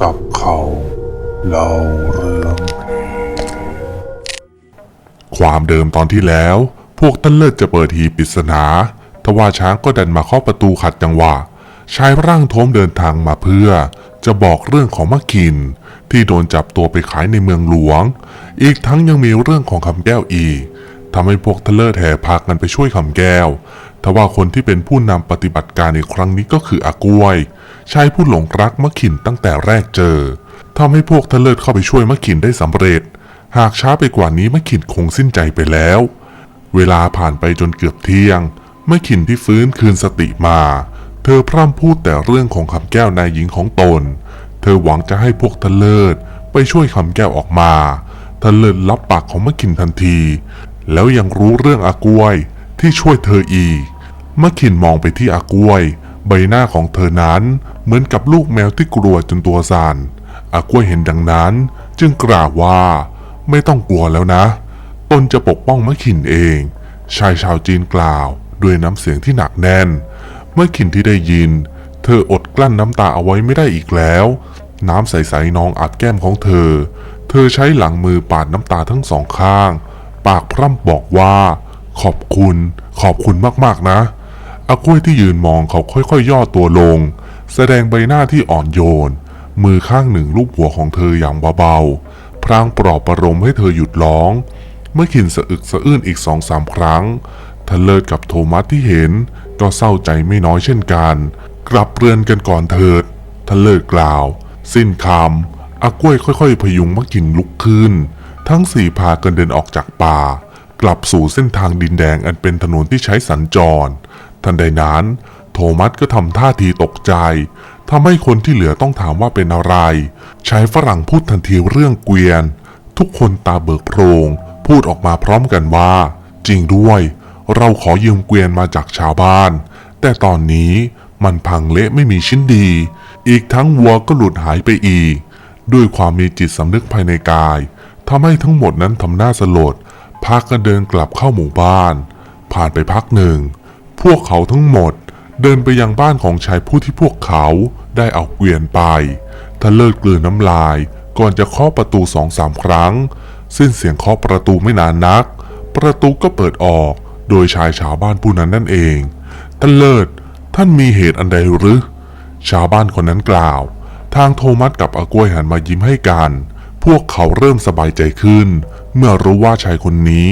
จับเขาเล่าเรื่อง ความเดิมตอนที่แล้ว พวกต้นเลิศจะเปิดหีปริศนาทว่าช้างก็ดันมาเคาะประตูขัดจังหวะชายร่างท้มเดินทางมาเพื่อ จะบอกเรื่องของมะคิน ที่โดนจับตัวไปขายในเมืองหลวง อีกทั้งยังมีเรื่องของคำแก้วอีกทำให้พวกทะเลอร์แห่พากันไปช่วยคำแก้ว ทว่าคนที่เป็นผู้นำปฏิบัติการในครั้งนี้ก็คืออากล้วย ชายผู้หลงรักมะขินตั้งแต่แรกเจอทำให้พวกทะเลิศเข้าไปช่วยมะขินได้สำเร็จ หากช้าไปกว่านี้มะขินคงสิ้นใจไปแล้ว เวลาผ่านไปจนเกือบเที่ยงมะขินที่ฟื้นคืนสติมา เธอพร่ำพูดแต่เรื่องของคำแก้วนายหญิงของตน เธอหวังจะให้พวกทะเลิศไปช่วยคำแก้วออกมาทะเลิศรับปากของมะขินทันที แล้วยังรู้เรื่องอากล้วยที่ช่วยเธออีก มะขินมองไปที่อากล้วย ใบหน้าของเธอนั้นเหมือนกับลูกแมวที่กลัวจนตัวสั่นอากล้วยเห็นดังนั้น จึงกล่าวว่า ไม่ต้องกลัวแล้วนะ ตนจะปกป้องมะขินเอง ชายชาวจีนกล่าวด้วยน้ำเสียงที่หนักแน่น เมื่อขินที่ได้ยิน เธออดกลั้นน้ำตาเอาไว้ไม่ได้อีกแล้ว น้ำใสๆนองอัดแก้มของเธอ เธอใช้หลังมือปาดน้ำตาทั้งสองข้าง ปากพร่ำบอกว่า ขอบคุณ ขอบคุณมากๆนะ อากล้วยที่ยืนมองเขาค่อยๆ ย่อตัวลง แสดงใบหน้าที่อ่อนโยน มือข้างหนึ่งลูบหัวของเธออย่างเบาๆ พรางปลอบประโลมให้เธอหยุดร้อง เมื่อขินสะอึกสะอื้นอีกสองสามครั้งทะเลิศกับโทมัสที่เห็น ก็เศร้าใจไม่น้อยเช่นกัน กลับเรือนกันก่อนเถิดทะเลิศกล่าว สิ้นคำอากล้วยค่อยๆ พยุงมะขินลุกขึ้น ทั้งสี่พากันเดินออกจากป่า กลับสู่เส้นทางดินแดงอันเป็นถนนที่ใช้สัญจร ทันใดนั้น โทมัสก็ทำท่าทีตกใจทำให้คนที่เหลือต้องถามว่าเป็นอะไร ชายฝรั่งพูดทันทีเรื่องเกวียน ทุกคนตาเบิกโพรง พูดออกมาพร้อมกันว่า จริงด้วย เราขอยืมเกวียนมาจากชาวบ้าน แต่ตอนนี้มันพังเละไม่มีชิ้นดี อีกทั้งวัวก็หลุดหายไปอีก ด้วยความมีจิตสำนึกภายในกายทำให้ทั้งหมดนั้นทำหน้าสลดพากันเดินกลับเข้าหมู่บ้าน ผ่านไปพักหนึ่ง พวกเขาทั้งหมดเดินไปยังบ้านของชายผู้ที่พวกเขาได้เอาเกวียนไปทะเลิศกลืนน้ำลาย ก่อนจะเคาะประตูสองสามครั้ง สิ้นเสียงเคาะประตูไม่นานนัก ประตูก็เปิดออก โดยชายชาวบ้านผู้นั้นนั่นเองท่านเลิศท่านมีเหตุอันใดหรือ ชาวบ้านคนนั้นกล่าว ทางโทมัสกับอากวยหันมายิ้มให้กัน พวกเขาเริ่มสบายใจขึ้น เมื่อรู้ว่าชายคนนี้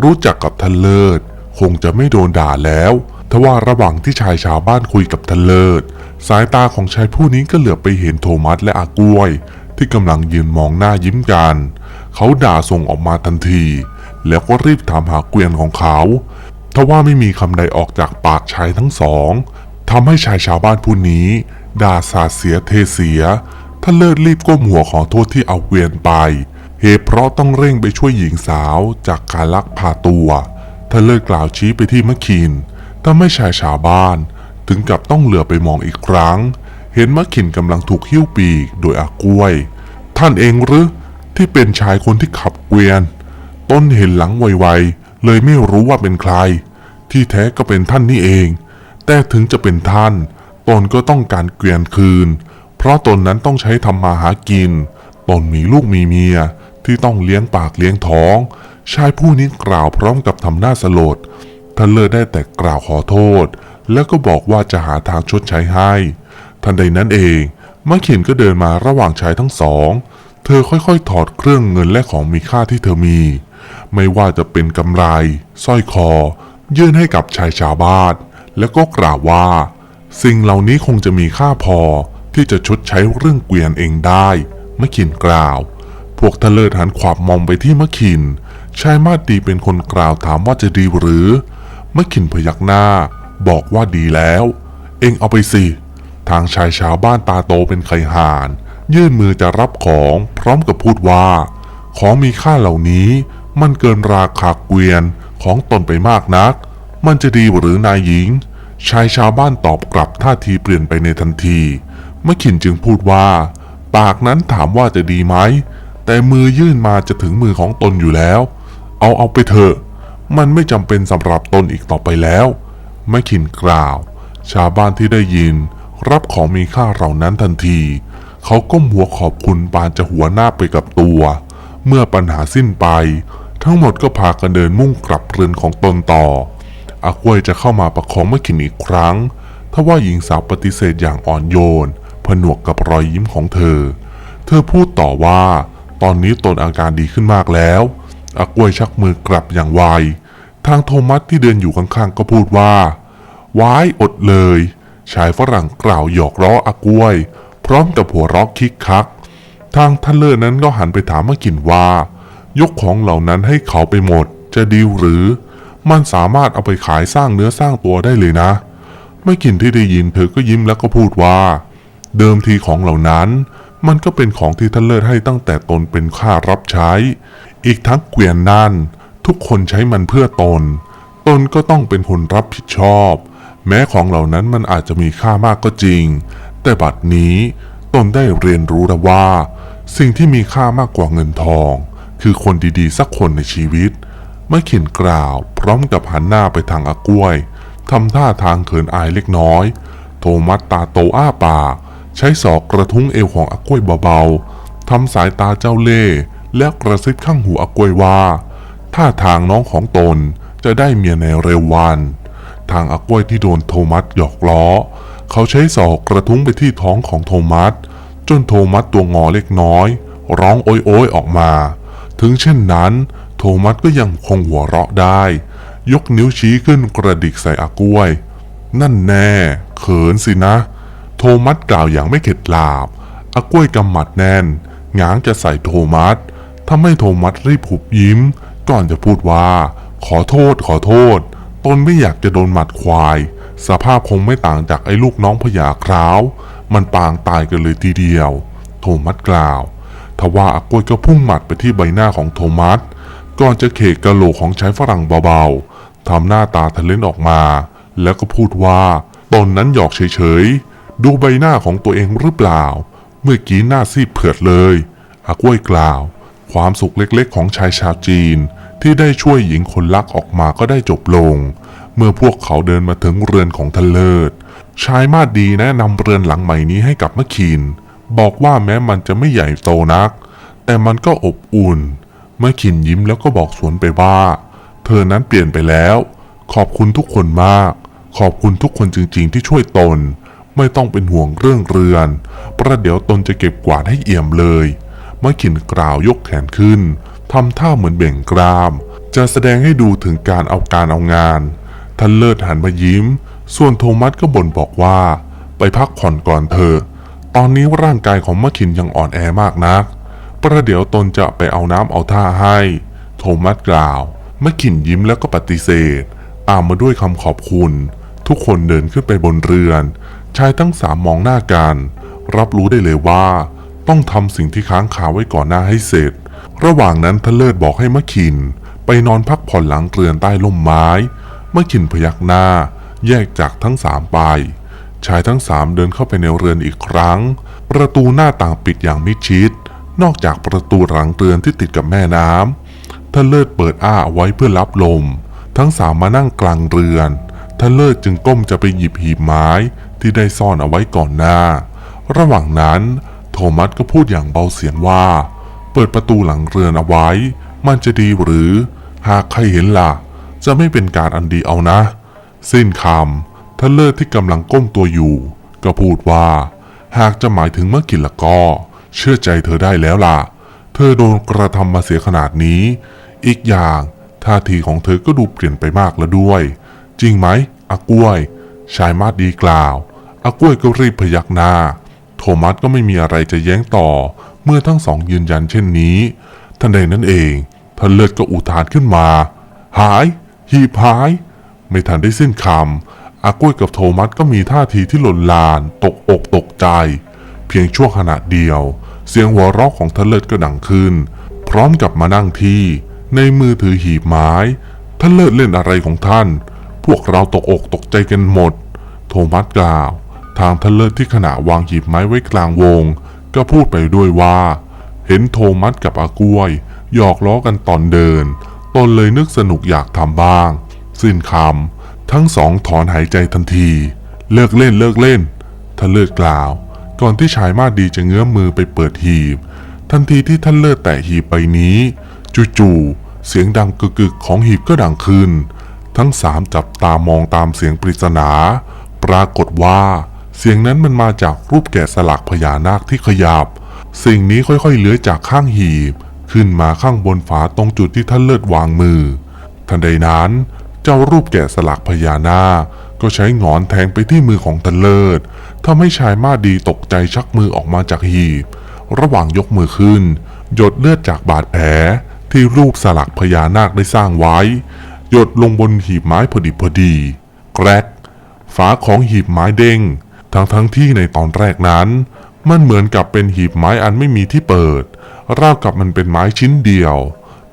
รู้จักกับทันเลิศ คงจะไม่โดนด่าแล้วทว่าระหว่างที่ชายชาวบ้านคุยกับทันเลิศ สายตาของชายผู้นี้ก็เหลือบไปเห็นโทมัสและอากล้วย ที่กำลังยืนมองหน้ายิ้มกัน เขาด่าส่งออกมาทันที แล้วก็รีบถามหาเกวียนของเขาทว่าไม่มีคำใดออกจากปากชายทั้งสองทำให้ชายชาวบ้านผู้นี้ ด่าสาเสียเทเสียท่านเลิศรีบก้มหัวขอโทษที่เอาเกวียนไป เหตุเพราะต้องเร่งไปช่วยหญิงสาวจากการลักพาตัว ท่าเลิศกล่าวชี้ไปที่มะคินทำให้ชายชาวบ้าน ถึงกับต้องเหลือไปมองอีกครั้ง เห็นมะขินกำลังถูกหิ้วปีกโดยอากล้วย ท่านเองหรือที่เป็นชายคนที่ขับเกวียน ต้นเห็นหลังไวๆเลยไม่รู้ว่าเป็นใคร ที่แท้ก็เป็นท่านนี่เอง แต่ถึงจะเป็นท่าน ตนก็ต้องการเกวียนคืน เพราะตนนั้นต้องใช้ทำมาหากิน ตนมีลูกมีเมียที่ต้องเลี้ยงปากเลี้ยงท้อง ชายผู้นี้กล่าวพร้อมกับทำหน้าสลดท่านเลิศได้แต่กล่าวขอโทษ แล้วก็บอกว่าจะหาทางชดใช้ให้ ทันใดนั้นเองมะเขียนก็เดินมาระหว่างชายทั้งสอง เธอค่อยๆ ถอดเครื่องเงินและของมีค่าที่เธอมี ไม่ว่าจะเป็นกำไรสร้อยคอ ยื่นให้กับชายชาวบ้านแล้วก็กล่าวว่า สิ่งเหล่านี้คงจะมีค่าพอที่จะชดใช้เรื่องเกวียนเองได้มะขินกล่าว พวกทะเลิศหันขวาบมองไปที่มะขิน ชายมาดีเป็นคนกล่าวถามว่าจะดีหรือมะขินพยักหน้า บอกว่าดีแล้ว เองเอาไปสิ ทางชายชาวบ้านตาโตเป็นไข่ห่าน ยื่นมือจะรับของพร้อมกับพูดว่า ของมีค่าเหล่านี้มันเกินราคาเกวียนของตนไปมากนัก มันจะดีหรือนายหญิง ชายชาวบ้านตอบกลับท่าทีเปลี่ยนไปในทันทีมะขินจึงพูดว่า ปากนั้นถามว่าจะดีไหม แต่มือยื่นมาจะถึงมือของตนอยู่แล้ว เอาเอาไปเถอะ มันไม่จำเป็นสำหรับตนอีกต่อไปแล้วมะขินกล่าว ชาวบ้านที่ได้ยิน รับของมีค่าเหล่านั้นทันที เขาก้มหัวขอบคุณปานจะหัวหน้าไปกับตัว เมื่อปัญหาสิ้นไป ทั้งหมดก็พากันเดินมุ่งกลับเรือนของตนต่ออากวยจะเข้ามาประคองมะขินอีกครั้งทว่าหญิงสาวปฏิเสธอย่างอ่อนโยน ผนวกกับรอยยิ้มของเธอ เธอพูดต่อว่า ตอนนี้ตนอาการดีขึ้นมากแล้ว อากล้วยชักมือกลับอย่างไวทางโทมัสที่เดินอยู่ข้างๆก็พูดว่าว้ายอดเลย ชายฝรั่งกล่าวหยอกล้ออากล้วย พร้อมกับหัวเราะคิกคัก ทางทันเลอร์นั้นก็หันไปถามมะกินว่า ยกของเหล่านั้นให้เขาไปหมด จะดีหรือ มันสามารถเอาไปขายสร้างเนื้อสร้างตัวได้เลยนะมะกินที่ได้ยินเธอก็ยิ้มแล้วก็พูดว่า เดิมทีของเหล่านั้น มันก็เป็นของที่ทันเลอร์ให้ตั้งแต่ตนเป็นค่ารับใช้ อีกทั้งเกวียนนั่นทุกคนใช้มันเพื่อตน ตนก็ต้องเป็นคนรับผิดชอบ แม้ของเหล่านั้นมันอาจจะมีค่ามากก็จริง แต่บัดนี้ตนได้เรียนรู้แล้วว่า สิ่งที่มีค่ามากกว่าเงินทอง คือคนดีๆ สักคนในชีวิตไม่ขินกล่าว พร้อมกับหันหน้าไปทางอากล้วยทำท่าทางเขินอายเล็กน้อย โทมัสตาโตอ้าปากใช้ศอกกระทุ้งเอวของอากล้วยเบาๆทำสายตาเจ้าเล่ห์ และกระซิบข้างหูอากลวยว่าท่าทางน้องของตนจะได้เมียในเร็ววัน ทางอากลวยที่โดนโทมัสหยอกล้อ เขาใช้ศอกกระทุ้งไปที่ท้องของโทมัสจนโทมัสตัวงอเล็กน้อย ร้องโอยโอยๆออกมา ถึงเช่นนั้น โทมัสก็ยังคงหัวเราะได้ ยกนิ้วชี้ขึ้นกระดิกใส่อากลวย นั่นแน่ เขินสินะ โทมัสกล่าวอย่างไม่เข็ดหลาบอากลวยกำหมัดแน่นง้างจะใส่โทมัส ทำให้โทมัสรีบหุบยิ้ม ก่อนจะพูดว่า ขอโทษขอโทษ ตนไม่อยากจะโดนหมัดควาย สภาพคงไม่ต่างจากไอ้ลูกน้องพญาคราว มันปางตายกันเลยทีเดียว โทมัสกล่าวทว่าอากล้วยก็พุ่งหมัดไปที่ใบหน้าของโทมัส ก่อนจะเขกกะโหลกของชายฝรั่งเบาๆทำหน้าตาทะเลนออกมา แล้วก็พูดว่าตนนั้นหยอกเฉยๆ ดูใบหน้าของตัวเองหรือเปล่า เมื่อกี้หน้าซีดเผือดเลยอากล้วยกล่าว ความสุขเล็กๆ ของชายชาวจีน ที่ได้ช่วยหญิงคนรักออกมาก็ได้จบลง เมื่อพวกเขาเดินมาถึงเรือนของทันเลิศ ชายมาดดีแนะนำเรือนหลังใหม่นี้ให้กับมะคิน บอกว่าแม้มันจะไม่ใหญ่โตนัก แต่มันก็อบอุ่นเมื่อขินยิ้มแล้วก็บอกสวนไปว่า เธอนั้นเปลี่ยนไปแล้ว ขอบคุณทุกคนมาก ขอบคุณทุกคนจริงๆ ที่ช่วยตน ไม่ต้องเป็นห่วงเรื่องเรือน ประเดี๋ยวตนจะเก็บกวาดให้เอี่ยมเลย มื่อขินกล่าวยกแขนขึ้นทำท่าเหมือนเบ่งกราม จะแสดงให้ดูถึงการเอาการเอางาน ท่านเลิศหันมายิ้ม ส่วนโทมัสก็บ่นบอกว่า ไปพักผ่อนก่อนเถอะ ตอนนี้ร่างกายของมะขินยังอ่อนแอมากนัก ประเดี๋ยวตนจะไปเอาน้ำเอาท่าให้ โทมัสกล่าวมะขินยิ้มแล้วก็ปฏิเสธ ตามมาด้วยคำขอบคุณ ทุกคนเดินขึ้นไปบนเรือน ชายทั้งสามมองหน้ากัน รับรู้ได้เลยว่า ต้องทำสิ่งที่ค้างคาไว้ก่อนหน้าให้เสร็จ ระหว่างนั้นทะเลิศบอกให้มะขิน ไปนอนพักผ่อนหลังเรือนใต้ร่มไม้มะขินพยักหน้า แยกจากทั้งสามไปชายทั้งสามเดินเข้าไปในเรือนอีกครั้ง ประตูหน้าต่างปิดอย่างมิดชิด นอกจากประตูหลังเรือนที่ติดกับแม่น้ำท่านเลิศเปิดอ้าเอาไว้เพื่อรับลม ทั้งสามมานั่งกลางเรือนท่านเลิศจึงก้มจะไปหยิบหีบไม้ที่ได้ซ่อนเอาไว้ก่อนหน้า ระหว่างนั้น โทมัสก็พูดอย่างเบาเสียงว่า เปิดประตูหลังเรือนเอาไว้ มันจะดีหรือ หากใครเห็นล่ะ จะไม่เป็นการอันดีเอานะ สิ้นคำท่านเลิศที่กำลังก้มตัวอยู่ ก็พูดว่า หากจะหมายถึงเมื่อกินละก็ เชื่อใจเธอได้แล้วล่ะ เธอโดนกระทำมาเสียขนาดนี้ อีกอย่างท่าทีของเธอก็ดูเปลี่ยนไปมากแล้วด้วย จริงไหมอากล้วย ชายมาดดีกล่าวอากล้วยก็รีบพยักหน้า มัสก็ไม่มีอะไรจะแย้งต่อ เมื่อทั้งสองยืนยันเช่นนี้ ทันใดนั้นเองท่านเลิศก็อุทานขึ้นมา หาย หีบหาย ไม่ทันได้สิ้นคำอากล้ยกับโทมัสก็มีท่าทีที่หล่นลาน ตกอกตกใจ เพียงชั่วขณะเดียว เสียงหัวเราะของท่านเลิศก็ดังขึ้น พร้อมกับมานั่งที่ ในมือถือหีบไม้ท่านเลิศเล่นอะไรของท่าน พวกเราตกอกตกใจกันหมด โทมัสกล่าว ทางทันเลิศที่ขณะวางหีบไม้ไว้กลางวง ก็พูดไปด้วยว่า เห็นโทมัสกับอากล้วย หยอกล้อกันตอนเดิน ตนเลยนึกสนุกอยากทำบ้าง สิ้นคำทั้งสองถอนหายใจทันที เลิกเล่นเลิกเล่นท่านเลิศกล่าว ก่อนที่ชายมาดดีจะเงื้อมมือไปเปิดหีบ ทันทีที่ท่านเลิศแตะหีบใบนี้ จู่ๆเสียงดังกึกๆของหีบก็ดังขึ้น ทั้งสามจับตามองตามเสียงปริศนา ปรากฏว่า เสียงนั้นมันมาจากรูปแกะสลักพญานาคที่ขยับ สิ่งนี้ค่อยๆเลื้อยจากข้างหีบ ขึ้นมาข้างบนฝาตรงจุดที่ท่านเลิศวางมือ ทันใดนั้นเจ้ารูปแกะสลักพญานาคก็ใช้งอนแทงไปที่มือของทันเลิศทำให้ชายมาดีตกใจชักมือออกมาจากหีบ ระหว่างยกมือขึ้น หยดเลือดจากบาดแผลที่รูปสลักพญานาคได้สร้างไว้ หยดลงบนหีบไม้พอดีพอดี แกรกฝาของหีบไม้เด้ง ทั้งทั้งๆที่ในตอนแรกนั้น มันเหมือนกับเป็นหีบไม้อันไม่มีที่เปิดราวกับมันเป็นไม้ชิ้นเดียว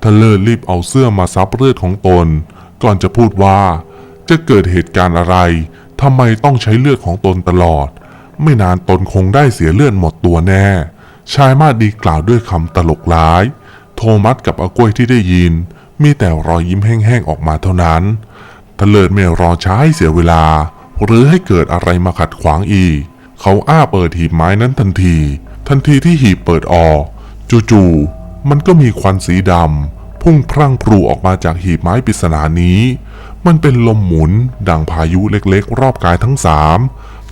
ทะเลอร์รีบเอาเสื้อมาซับเลือดของตน ก่อนจะพูดว่าจะเกิดเหตุการณ์อะไรทำไมต้องใช้เลือดของตนตลอด ไม่นานตนคงได้เสียเลือดหมดตัวแน่ ชายมาดีกล่าวด้วยคำตลกร้าย โทมัสกับอากล้วยที่ได้ยิน มีแต่รอยยิ้มแห้งๆออกมาเท่านั้นทะเลิดไม่รอช้าให้เสียเวลา หรือให้เกิดอะไรมาขัดขวางอีก เขาอ้าเปิดหีบไม้นั้นทันที ทันทีที่หีบเปิดออก จู่ๆมันก็มีควันสีดำพุ่งพรั่งพรูออกมาจากหีบไม้ปริศนานี้ มันเป็นลมหมุน ดังพายุเล็กๆ รอบกายทั้งสาม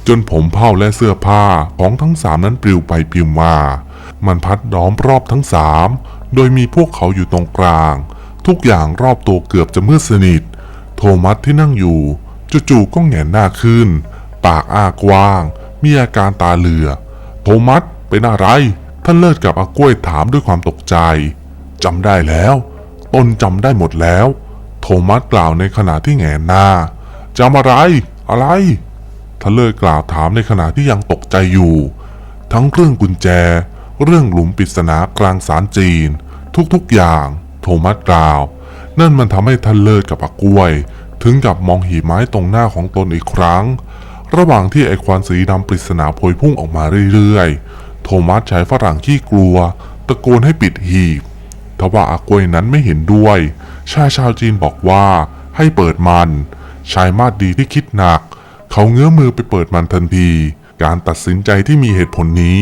จนผมเผ้าและเสื้อผ้าของทั้งสามนั้นปลิวไปปลิวมา มันพัดล้อมรอบทั้งสามโดยมีพวกเขาอยู่ตรงกลาง ทุกอย่างรอบตัวเกือบจะมืดสนิท โทมัสที่นั่งอยู่ จู่ๆก็แหงนหน้าขึ้น ปากอ้ากว้าง มีอาการตาเหลือ โทมัสเป็นอะไร ท่านเลิศกับอากล้วยถามด้วยความตกใจจำได้แล้ว ตนจำได้หมดแล้ว โทมัสกล่าวในขณะที่แหงนหน้าจำอะไร อะไรท่านเลิศกล่าวถามในขณะที่ยังตกใจอยู่ ทั้งเรื่องกุญแจ เรื่องหลุมปริศนากลางสารจีน ทุกๆอย่าง โทมัสกล่าว นั่นมันทำให้ท่านเลิศกับอากล้วย ถึงกับมองหีบไม้ตรงหน้าของตนอีกครั้ง ระหว่างที่ไอควันสีดำปริศนาโพยพุ่งออกมาเรื่อยๆ โทมัสใช้ฝรั่งขี้กลัว ตะโกนให้ปิดหีบทว่าอากวยนั้นไม่เห็นด้วย ชายชาวจีนบอกว่าให้เปิดมัน ชายมาดดีที่คิดหนัก เขาเงื้อมือไปเปิดมันทันที การตัดสินใจที่มีเหตุผลนี้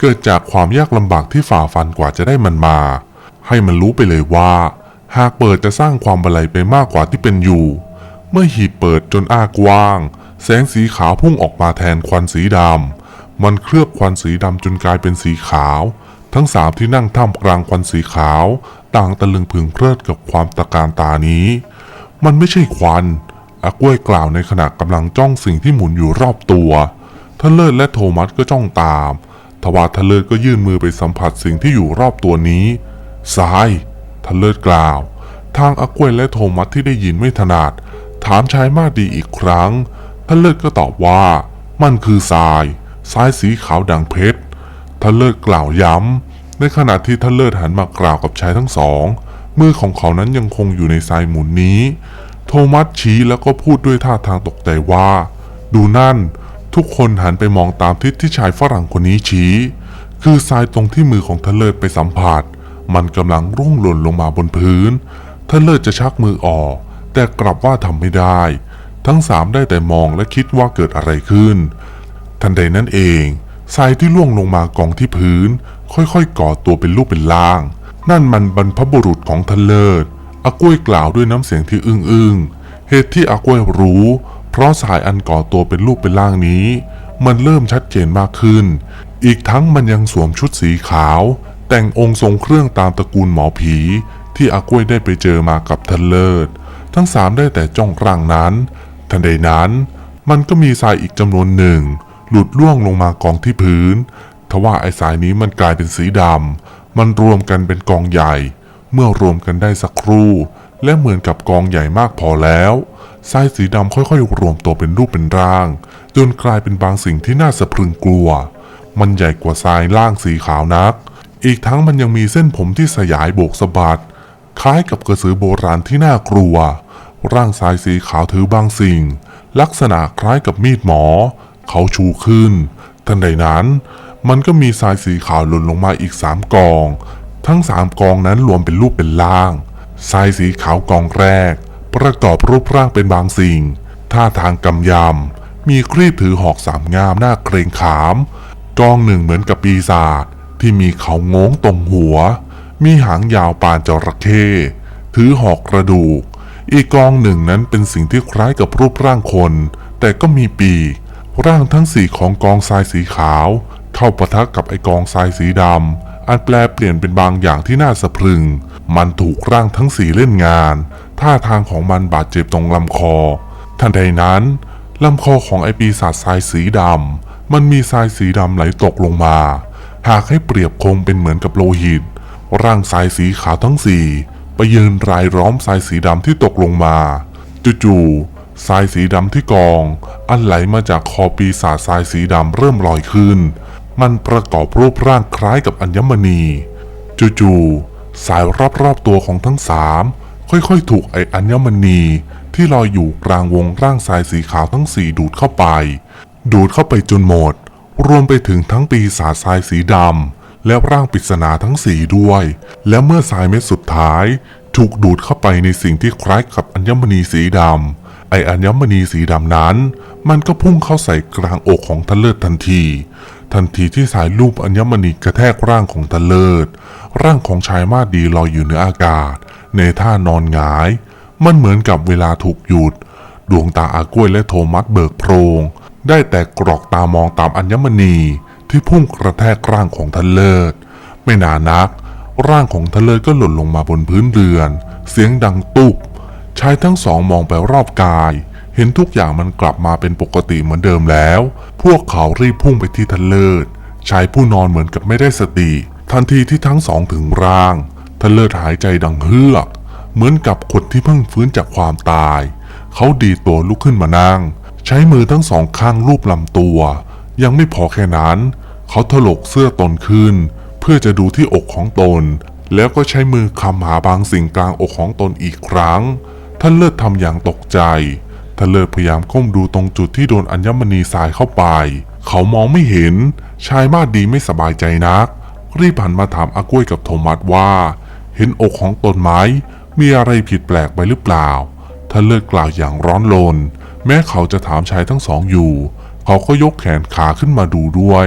เกิดจากความยากลำบากที่ฝ่าฟันกว่าจะได้มันมา ให้มันรู้ไปเลยว่า หากเปิดจะสร้างความบรรลัยไปมากกว่าที่เป็นอยู่ เมื่อหีบเปิดจนอ้ากว้าง แสงสีขาวพุ่งออกมาแทนควันสีดำ มันเคลือบควันสีดำจนกลายเป็นสีขาว ทั้งสามที่นั่งท่ามกลางควันสีขาว ต่างตะลึงพึงเพลิดกับความตะการตานี้ มันไม่ใช่ควันอากล้วยกล่าวในขณะกำลังจ้องสิ่งที่หมุนอยู่รอบตัวทะเลิศและโทมัสก็จ้องตาม ทว่าทะเลิศก็ยื่นมือไปสัมผัสสิ่งที่อยู่รอบตัวนี้ทรายทะเลิศกล่าว ทางอากล้วยและโทมัสที่ได้ยินไม่ถนัด ถามชายมาดีอีกครั้งทะเลิศก็ตอบว่า มันคือทรายทรายสีขาวดังเพชรทะเลิศกล่าวย้ำ ในขณะที่ทะเลิศหันมากล่าวกับชายทั้งสอง มือของเขานั้นยังคงอยู่ในทรายหมุนนี้ โทมัสชี้แล้วก็พูดด้วยท่าทางตกใจว่า ดูนั่น ทุกคนหันไปมองตามทิศที่ชายฝรั่งคนนี้ชี้ คือทรายตรงที่มือของทะเลิศไปสัมผัส มันกำลังร่วงหล่นลงมาบนพื้นทะเลิศจะชักมือออก แต่กลับว่าทำไม่ได้ ทั้งสามได้แต่มองและคิดว่าเกิดอะไรขึ้น ทันใดนั้นเองทรายที่ล่วงลงมากองที่พื้น ค่อยๆก่อตัวเป็นรูปเป็นร่าง นั่นมันบรรพบุรุษของทะเลิศอากล้วยกล่าวด้วยน้ำเสียงที่อึ้งอึงๆเหตุที่อากล้วยรู้ เพราะสายอันก่อตัวเป็นรูปเป็นร่างนี้ มันเริ่มชัดเจนมากขึ้น อีกทั้งมันยังสวมชุดสีขาว แต่งองค์ทรงเครื่องตามตระกูลหมอผี ที่อากล้วยได้ไปเจอมากับทันเลิศ ทั้งสามได้แต่จ้องร่างนั้น ทันใดนั้น มันก็มีทรายอีกจำนวนหนึ่ง หลุดล่วงลงมากองที่พื้น ทว่าไอ้สายนี้มันกลายเป็นสีดำมันรวมกันเป็นกองใหญ่ เมื่อรวมกันได้สักครู่ และเหมือนกับกองใหญ่มากพอแล้วทรายสีดำค่อยๆ รวมตัวเป็นรูปเป็นร่าง จนกลายเป็นบางสิ่งที่น่าสะพรึงกลัว มันใหญ่กว่าทรายล่างสีขาวนัก อีกทั้งมันยังมีเส้นผมที่สยายโบกสะบัด คล้ายกับกระสือโบราณที่น่ากลัว ร่างทรายสีขาวถือบางสิ่ง ลักษณะคล้ายกับมีดหมอ เขาชูขึ้น ทันใดนั้น มันก็มีทรายสีขาวหล่นลงมาอีกสามกอง ทั้งสามกองนั้นรวมเป็นรูปเป็นล่าง ทรายสีขาวกองแรก ประกอบรูปร่างเป็นบางสิ่ง ท่าทางกำยำ มีครีบถือหอกสามงามหน้าเกรงขาม กองหนึ่งเหมือนกับปีศาจที่มีเขาโง้งตรงหัว มีหางยาวปานจระเข้ถือหอกกระดูก อีกกองหนึ่งนั้นเป็นสิ่งที่คล้ายกับรูปร่างคน แต่ก็มีปีก ร่างทั้งสี่ของกองทรายสีขาว เข้าปะทะกับไอกองทรายสีดำอันแปลเปลี่ยนเป็นบางอย่างที่น่าสะพรึง มันถูกร่างทั้งสี่เล่นงาน ท่าทางของมันบาดเจ็บตรงลำคอ ทันใดนั้นลำคอของไอปีศาจทรายสีดำมันมีทรายสีดำไหลตกลงมา หากให้เปรียบคงเป็นเหมือนกับโลหิต ร่างทรายสีขาวทั้งสี่ไปยืนรายล้อมทรายสีดำที่ตกลงมาจู่ๆทรายสีดำที่กอง อันไหลมาจากคอปีศาจทรายสีดำเริ่มลอยขึ้น มันประกอบรูปร่างคล้ายกับอัญมณีจู่ๆสายรอบๆตัวของทั้งสามค่อยๆ ถูกไออัญมณีที่ลอยอยู่กลางวงร่างทรายสีขาวทั้งสี่ดูดเข้าไป ดูดเข้าไปจนหมด รวมไปถึงทั้งปีศาจทรายสีดำ และร่างปริศนาทั้งสี่ด้วย และเมื่อสายเม็ดสุดท้าย ถูกดูดเข้าไปในสิ่งที่คล้ายกับอัญมณีสีดำไออัญมณีสีดำนั้น มันก็พุ่งเข้าใส่กลางอกของทันเลิศทันที ทันทีที่สายลูปอัญมณีกระแทกร่างของทันเลิศร่างของชายมาดดีลอยอยู่เหนืออากาศ ในท่านอนหงาย มันเหมือนกับเวลาถูกหยุด ดวงตาอากล้วยและโทมัสเบิกโพรงได้แต่กรอกตามองตามอัญมณี ที่พุ่งกระแทกร่างของทันเลิศ ไม่นานนัก ร่างของทันเลิศก็หล่นลงมาบนพื้นเรือน เสียงดังตุบชายทั้งสองมองไปรอบกาย เห็นทุกอย่างมันกลับมาเป็นปกติเหมือนเดิมแล้ว พวกเขารีบพุ่งไปที่ทันเลิศชายผู้นอนเหมือนกับไม่ได้สติ ทันทีที่ทั้งสองถึงร่างทันเลิศหายใจดังเฮือกเหมือนกับคนที่เพิ่งฟื้นจากความตาย เขาดีตัวลุกขึ้นมานั่ง ใช้มือทั้งสองข้างลูบลำตัว ยังไม่พอแค่นั้น เขาถลกเสื้อตนขึ้น เพื่อจะดูที่อกของตน แล้วก็ใช้มือคำหาบางสิ่งกลางอกของตนอีกครั้ง ท่านเลิศทำอย่างตกใจท่านเลิศพยายามก้มดูตรงจุดที่โดนอัญมณีสายเข้าไป เขามองไม่เห็น ชายมาดดีไม่สบายใจนัก รีบหันมาถามอากล้วยกับโทมัสว่า เห็นอกของตนไหมมีอะไรผิดแปลกไปหรือเปล่าท่านเลิศกล่าวอย่างร้อนรนแม้เขาจะถามชายทั้งสองอยู่ เขาก็ยกแขนขาขึ้นมาดูด้วย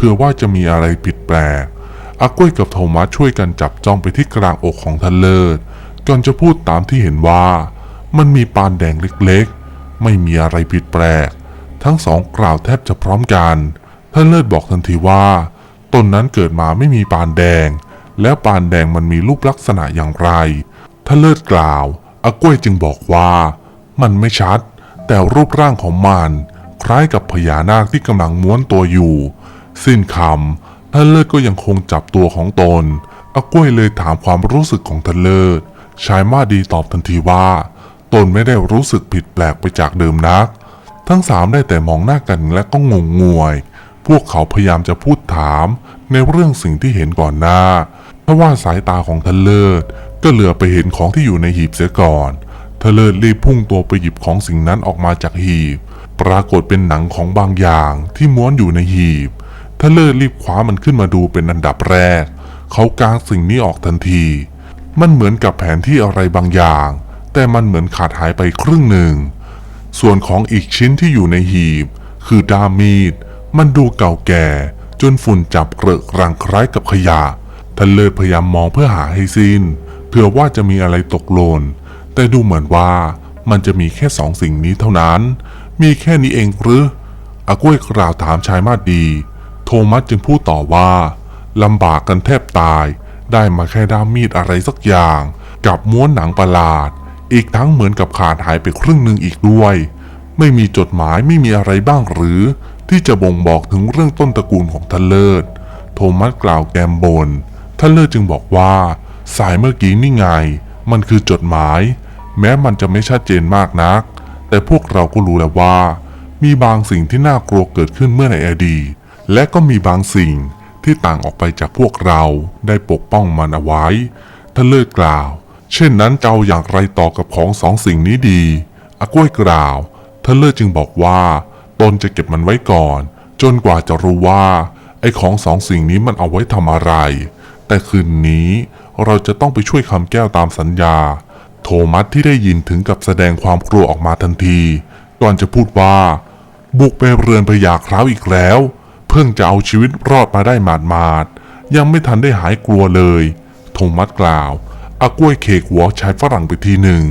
เพื่อว่าจะมีอะไรผิดแปลกอากล้ยกับโทมัสช่วยกันจับจ้องไปที่กลางอกของท่านเลิศก่อนจะพูดตามที่เห็นว่า มันมีปานแดงเล็กๆ ไม่มีอะไรผิดแปลก ทั้งสองกล่าวแทบจะพร้อมกันท่านเลิศบอกทันทีว่า ตนนั้นเกิดมาไม่มีปานแดง แล้วปานแดงมันมีรูปลักษณะอย่างไรท่านเลิศกล่าวอากล้วยจึงบอกว่า มันไม่ชัด แต่รูปร่างของมัน คล้ายกับพญานาคที่กำลังม้วนตัวอยู่ สิ้นคำท่านเลิศก็ยังคงจับตัวของตนอากล้วยเลยถามความรู้สึกของท่านเลิศชายมาดีตอบทันทีว่า ตนไม่ได้รู้สึกผิดแปลกไปจากเดิมนัก ทั้งสามได้แต่มองหน้ากันและก็งงงวย พวกเขาพยายามจะพูดถามในเรื่องสิ่งที่เห็นก่อนหน้าทว่าสายตาของทันเลิศก็เหลือไปเห็นของที่อยู่ในหีบเสียก่อนทันเลิศรีบพุ่งตัวไปหยิบของสิ่งนั้นออกมาจากหีบ ปรากฏเป็นหนังของบางอย่างที่ม้วนอยู่ในหีบ ทันเลิศรีบคว้ามันขึ้นมาดูเป็นอันดับแรก เขากางสิ่งนี้ออกทันที มันเหมือนกับแผนที่อะไรบางอย่าง แต่มันเหมือนขาดหายไปครึ่งหนึ่ง ส่วนของอีกชิ้นที่อยู่ในหีบ คือดาบมีด มันดูเก่าแก่ จนฝุ่นจับเกลอะกรังคล้ายกับขยะท่านเลิศพยายามมองเพื่อหาให้สิ้น เพื่อว่าจะมีอะไรตกหล่นแต่ดูเหมือนว่ามันจะมีแค่สองสิ่งนี้เท่านั้น มีแค่นี้เองหรืออากล้วยกล่าวถามชายมาดดี โทมัสจึงพูดต่อว่าลำบากกันแทบตาย ได้มาแค่ด้ามมีดอะไรสักอย่าง กับม้วนหนังประหลาด อีกทั้งเหมือนกับขาดหายไปครึ่งหนึ่งอีกด้วย ไม่มีจดหมายไม่มีอะไรบ้างหรือ ที่จะบ่งบอกถึงเรื่องต้นตระกูลของทันเลิศ โทมัสกล่าวแกมบนทันเลิศจึงบอกว่า สายเมื่อกี้นี่ไง มันคือจดหมาย แม้มันจะไม่ชัดเจนมากนัก แต่พวกเราก็รู้แล้วว่า มีบางสิ่งที่น่ากลัวเกิดขึ้นเมื่อในอดีต และก็มีบางสิ่งที่ต่างออกไปจากพวกเราได้ปกป้องมันเอาไว้ ท่านเลิศกล่าว เช่นนั้นเจ้าอย่างไรต่อกับของสองสิ่งนี้ดีอากล้วยกล่าว ท่านเลิศจึงบอกว่าตนจะเก็บมันไว้ก่อน จนกว่าจะรู้ว่า ไอ้ของสองสิ่งนี้มันเอาไว้ทำอะไร แต่คืนนี้เราจะต้องไปช่วยคำแก้วตามสัญญา โทมัสที่ได้ยินถึงกับแสดงความกลัวออกมาทันที ก่อนจะพูดว่า บุกไปเรือนพญาคราวอีกแล้ว เพิ่งจะเอาชีวิตรอดมาได้หมาดๆยังไม่ทันได้หายกลัวเลยโทมัสกล่าวอากล้วยเคกหัวชายฝรั่งไปทีหนึ่ง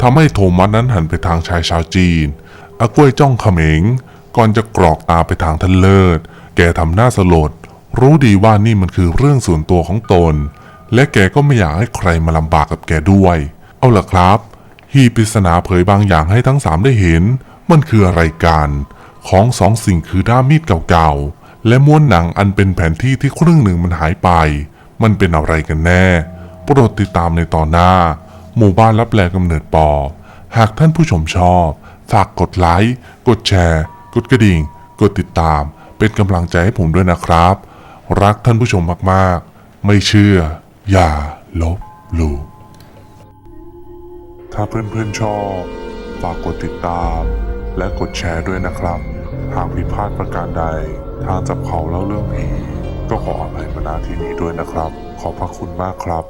ทำให้โทมัสนั้นหันไปทางชายชาวจีนอากล้วยจ้องเขม็งก่อนจะกรอกตาไปทางท่านเลิศ แกทำหน้าสลด รู้ดีว่านี่มันคือเรื่องส่วนตัวของตน และแกก็ไม่อยากให้ใครมาลำบากกับแกด้วย เอาล่ะครับ ฮีปริศนาเผยบางอย่างให้ทั้งสามได้เห็น มันคืออะไรกัน ของสองสิ่งคือด้ามมีดเก่าๆ และม้วนหนังอันเป็นแผนที่ที่ครึ่งหนึ่งมันหายไป มันเป็นอะไรกันแน่ โปรดติดตามในตอนหน้า หมู่บ้านรับแลกำเนิดปอ หากท่านผู้ชมชอบ ฝากกดไลค์ กดแชร์ กดกระดิ่ง กดติดตาม เป็นกำลังใจให้ผมด้วยนะครับ รักท่านผู้ชมมากๆ ไม่เชื่อ อย่าลบหลู่ถ้าเพื่อนๆชอบ ฝากกดติดตาม และกดแชร์ด้วยนะครับ หากผิดพลาดประการใด ทางจับเขาเล่าเรื่องผี ก็ขออภัยมาณที่นี้ด้วยนะครับ ขอบพระคุณมากครับ